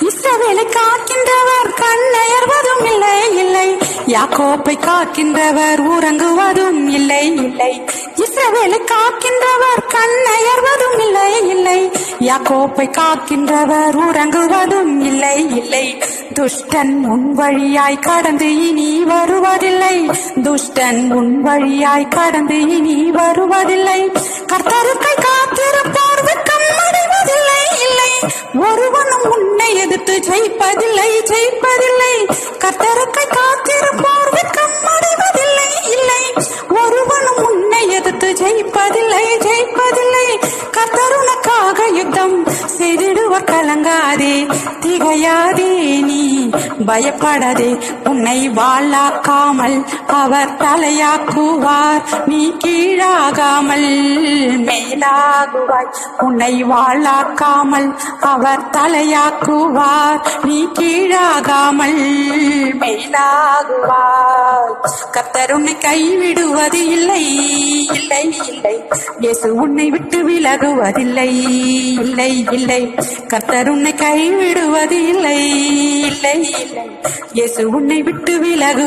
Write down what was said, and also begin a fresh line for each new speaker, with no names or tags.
இஸ்ரவேலை காக்கின்றவர் கண்ணயர்வதும் இல்லை இல்லை. யாக்கோப்பை காக்கின்றவர் உறங்குவதும் இல்லை இல்லை. இஸ்ரவேலை காக்கின்றவர் கண்ணயர்வதும் இல்லை இல்லை. யாக்கோப்பை காக்கின்றவர் உறங்குவதும் இல்லை இல்லை. துஷ்டன் உன் வழியாய் கடந்து இனி வருவதில்லை. துஷ்டன் உன் வழியாய் கடந்து இனி வருவதில்லை. கர்த்தருக்கை நானும் உன்னை எதிர்த்து ஜெயிப்பதில்லை ஜெயிப்பதில்லை. கத்தரத்தை காத்திருப்போர் கம்மடைவதில்லை இல்லை. ஒருவனும் உன்னை எதிர்த்து ஜெயிப்பதில்லை ஜெயிப்பதில்லை. கத்தருனக்காக யுத்தம் செய்திடுவர் கலங்காதே. திகையாதே நீ பயப்படாதே. உன்னை வாழாக்காமல் அவர் தலையாக்குவார். நீ கீழாகாமல் மேலாகுவாய் உன்னை வாழாக்காமல் அவர் தலையாக்குவார். நீ கீழாகாமல் மேலாகுவாய். கத்தர் உன்னை கைவிடுவது இல்லை இல்லை. இல்லை இயேசு உன்னை விட்டு விலகுவதில்லை. இல்லை இல்லை. கத்தர் உன்னை கைவிடுவது இல்லை இல்லை இல்லை. இயேசு உன்னை விட்டு விலகு